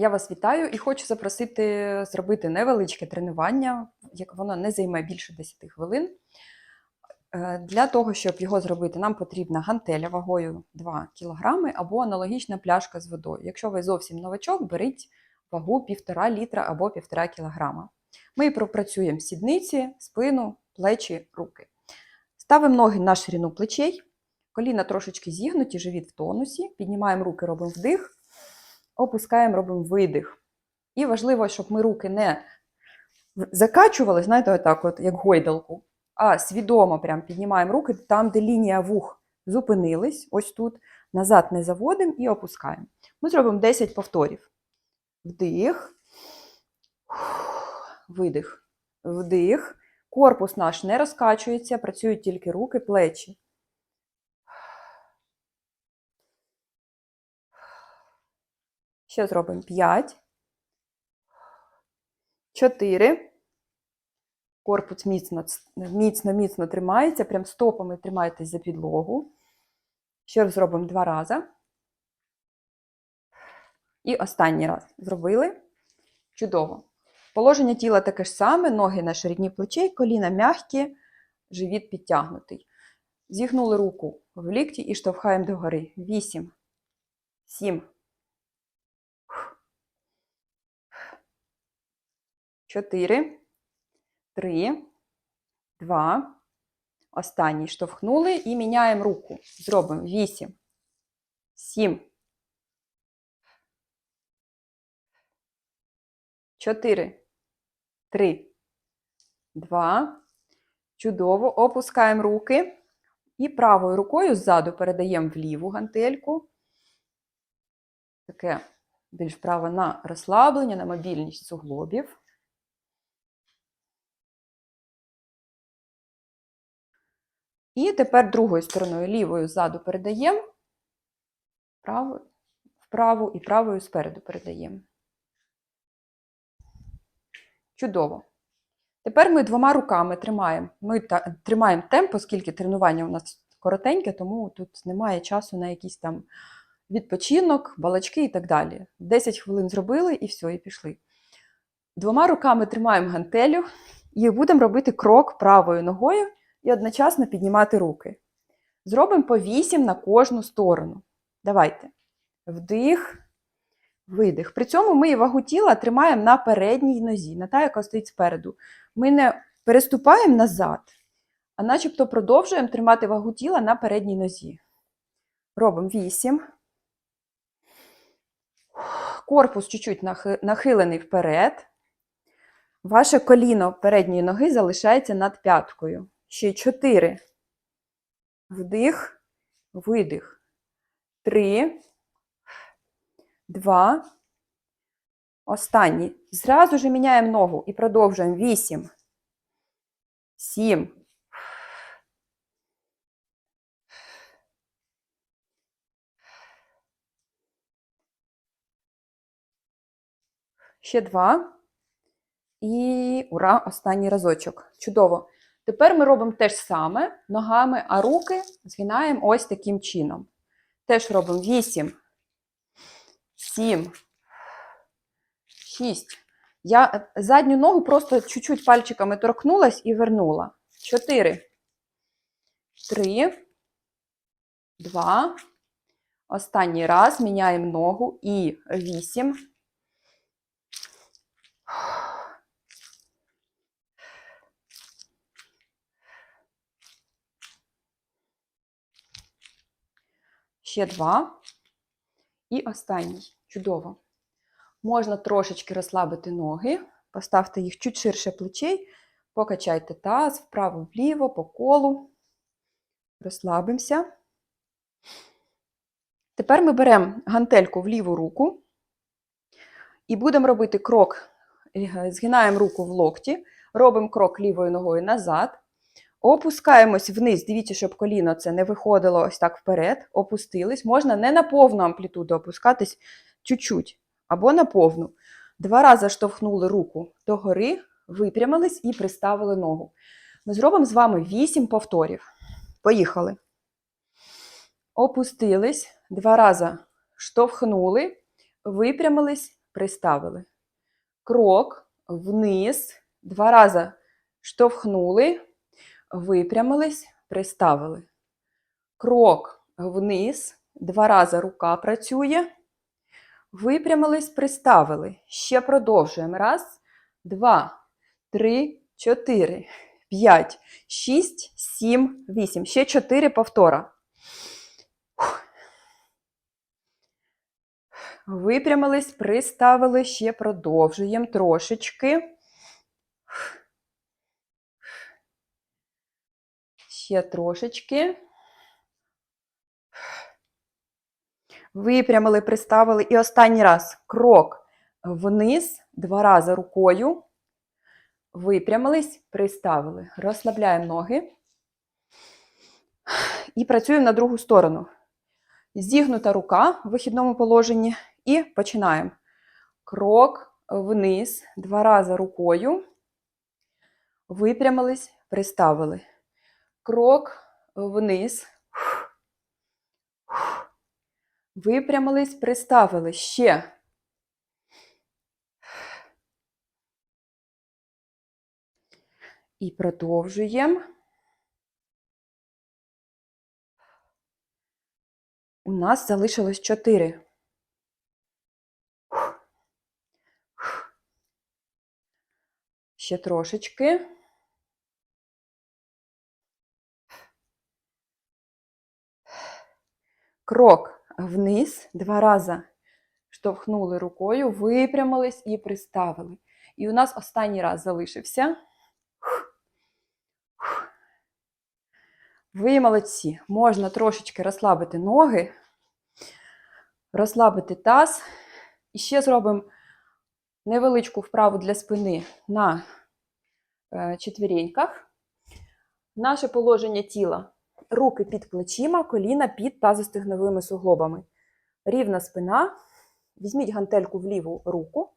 Я вас вітаю і хочу запросити зробити невеличке тренування, як воно не займе більше 10 хвилин. Е, Для того, щоб його зробити, нам потрібна гантеля вагою 2 кг або аналогічна пляшка з водою. Якщо ви зовсім новачок, беріть вагу 1,5 літра або 1,5 кг. Ми пропрацюємо сідниці, спину, плечі, руки. Ставимо ноги на ширину плечей, коліна трошечки зігнуті, живіт в тонусі, піднімаємо руки, робимо вдих, опускаємо, робимо видих. І важливо, щоб ми руки не закачували, знаєте, отак, от, як гойдалку, а свідомо прям піднімаємо руки там, де лінія вух зупинились, ось тут, назад не заводимо і опускаємо. Ми зробимо 10 повторів. Вдих, видих, вдих. Корпус наш не розкачується, працюють тільки руки, плечі. Ще зробимо 5. 4. Корпус міцно, міцно, міцно тримається, прям стопами тримайтесь за підлогу. Ще раз зробимо два рази. І останній раз. Зробили. Чудово. Положення тіла таке ж саме, ноги на ширині плечей, коліна м'які, живіт підтягнутий. Зігнули руку в лікті і штовхаємо догори. 8, 7, 4, 3, 2. Останній штовхнули і міняємо руку. Зробимо 8, 7, 4, 3, 2. Чудово. Опускаємо руки. І правою рукою ззаду передаємо в ліву гантельку. Таке більш право на розслаблення, на мобільність суглобів. І тепер другою стороною лівою ззаду передаємо, правою, вправу і правою спереду передаємо. Чудово. Тепер ми двома руками тримаємо. Ми та, тримаємо темп, оскільки тренування у нас коротеньке, тому тут немає часу на якийсь там відпочинок, балачки і так далі. 10 хвилин зробили і все, і пішли. Двома руками тримаємо гантелю і будемо робити крок правою ногою і одночасно піднімати руки. Зробимо по 8 на кожну сторону. Давайте. Вдих, видих. При цьому ми вагу тіла тримаємо на передній нозі, на та, яка стоїть спереду. Ми не переступаємо назад, а начебто продовжуємо тримати вагу тіла на передній нозі. Робимо 8. Корпус чуть-чуть нахилений вперед. Ваше коліно передньої ноги залишається над п'яткою. Ще 4. Вдих, видих. 3. 2. Останній. Зразу ж міняємо ногу і продовжуємо. 8. 7. Ще два. І ура, останній разочок. Чудово. Тепер ми робимо те ж саме ногами, а руки згинаємо ось таким чином. Теж робимо 8, 7, 6. Я задню ногу просто чуть-чуть пальчиками торкнулась і вернула. 4, 3, 2. Останній раз міняємо ногу і 8. Ще два. І останній. Чудово. Можна трошечки розслабити ноги, поставте їх чуть ширше плечей, покачайте таз вправо-вліво, по колу. Розслабимося. Тепер ми беремо гантельку в ліву руку і будемо робити крок. Е, Згинаємо руку в локті, робимо крок лівою ногою назад. Опускаємось вниз. Дивіться, щоб коліно це не виходило ось так вперед. Опустились. Можна не на повну амплітуду опускатись чуть-чуть або на повну. Два рази штовхнули руку догори, випрямились і приставили ногу. Ми зробимо з вами 8 повторів. Поїхали. Опустились, два рази штовхнули, випрямились, приставили. Крок вниз, два рази штовхнули, випрямились, приставили. Крок вниз, два рази рука працює. Випрямились, приставили. Ще продовжуємо. Раз, два, три, чотири, п'ять, шість, сім, вісім. Ще чотири повтора. Випрямились, приставили, ще продовжуємо трошечки. Ще трошечки. Випрямили, приставили. І останній раз крок вниз, два рази рукою. Випрямились, приставили. Розслабляємо ноги. І працюємо на другу сторону. Зігнута рука в вихідному положенні. І починаємо. Крок вниз, два рази рукою. Випрямились, приставили. Крок вниз. Випрямились, приставили. Ще. І продовжуємо. У нас залишилось чотири. Ще трошечки. Крок вниз, два рази штовхнули рукою, випрямились і приставили. І у нас останній раз залишився. Ви молодці. Можна трошечки розслабити ноги, розслабити таз. І ще зробимо невеличку вправу для спини на е, четвіреньках. Наше положення тіла. Руки під плечима, коліна під тазостегновими суглобами. Рівна спина. Візьміть гантельку в ліву руку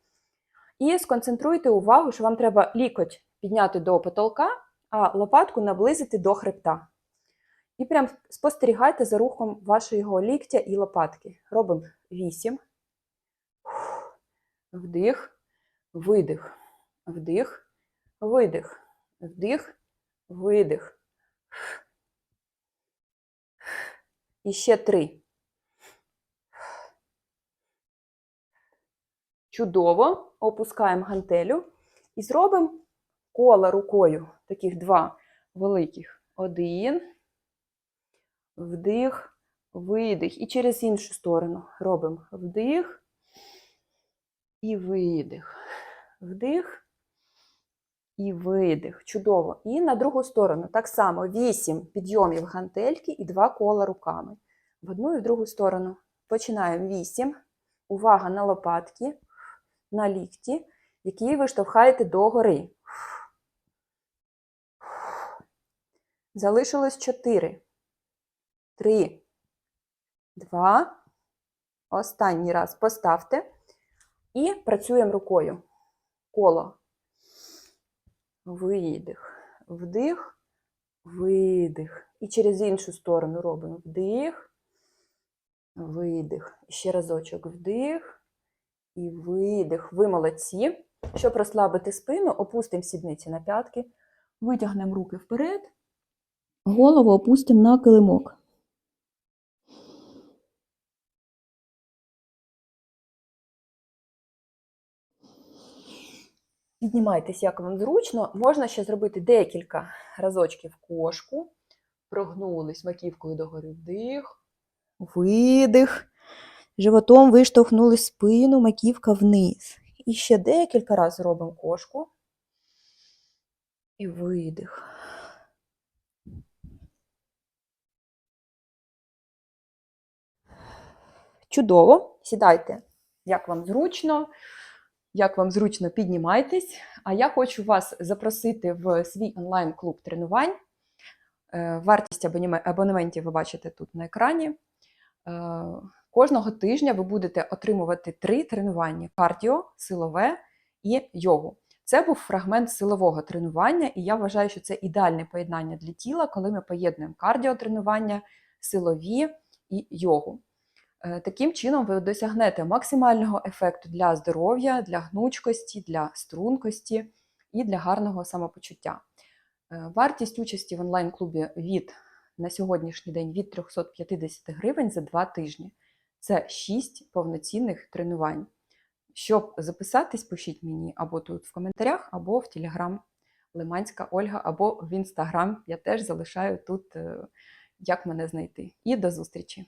і сконцентруйте увагу, що вам треба лікоть підняти до потолка, а лопатку наблизити до хребта. І прям спостерігайте за рухом вашого ліктя і лопатки. Робимо 8. Вдих, видих, вдих, видих, вдих, видих. І ще три. Чудово. Опускаємо гантелю і зробимо коло рукою. Таких два великих. Один. Вдих, видих. І через іншу сторону робимо вдих і видих. Вдих і видих. Чудово. І на другу сторону так само 8 підйомів гантельки і 2 кола руками. В одну і в другу сторону. Починаємо 8. Увага на лопатки, на лікті, які ви штовхаєте догори. Залишилось 4. Три, два. Останній раз поставте. І працюємо рукою. Коло. Видих. Вдих, видих. І через іншу сторону робимо вдих, видих. Ще разочок вдих і видих. Ви молодці. Щоб розслабити спину, опустимо сідниці на п'ятки, витягнемо руки вперед. Голову опустимо на килимок. Піднімайтесь, як вам зручно. Можна ще зробити декілька разочків кошку. Прогнулись маківкою догори вдих, видих. Животом виштовхнули спину, маківка вниз. І ще декілька разів робимо кошку. І видих. Чудово. Сідайте, як вам зручно. Як вам зручно піднімайтесь. А я хочу вас запросити в свій онлайн-клуб тренувань. Е, Вартість абонементів ви бачите тут на екрані. Е, Кожного тижня ви будете отримувати три тренування: кардіо, силове і йогу. Це був фрагмент силового тренування, і я вважаю, що це ідеальне поєднання для тіла, коли ми поєднуємо кардіотренування, силові і йогу. Е, Таким чином ви досягнете максимального ефекту для здоров'я, для гнучкості, для стрункості і для гарного самопочуття. Е, Вартість участі в онлайн-клубі від на сьогоднішній день від 350 гривень за 2 тижні. Це 6 повноцінних тренувань. Щоб записатись, пишіть мені або тут в коментарях, або в Телеграм Лиманська Ольга, або в Інстаграм. Я теж залишаю тут, е, як мене знайти. І до зустрічі!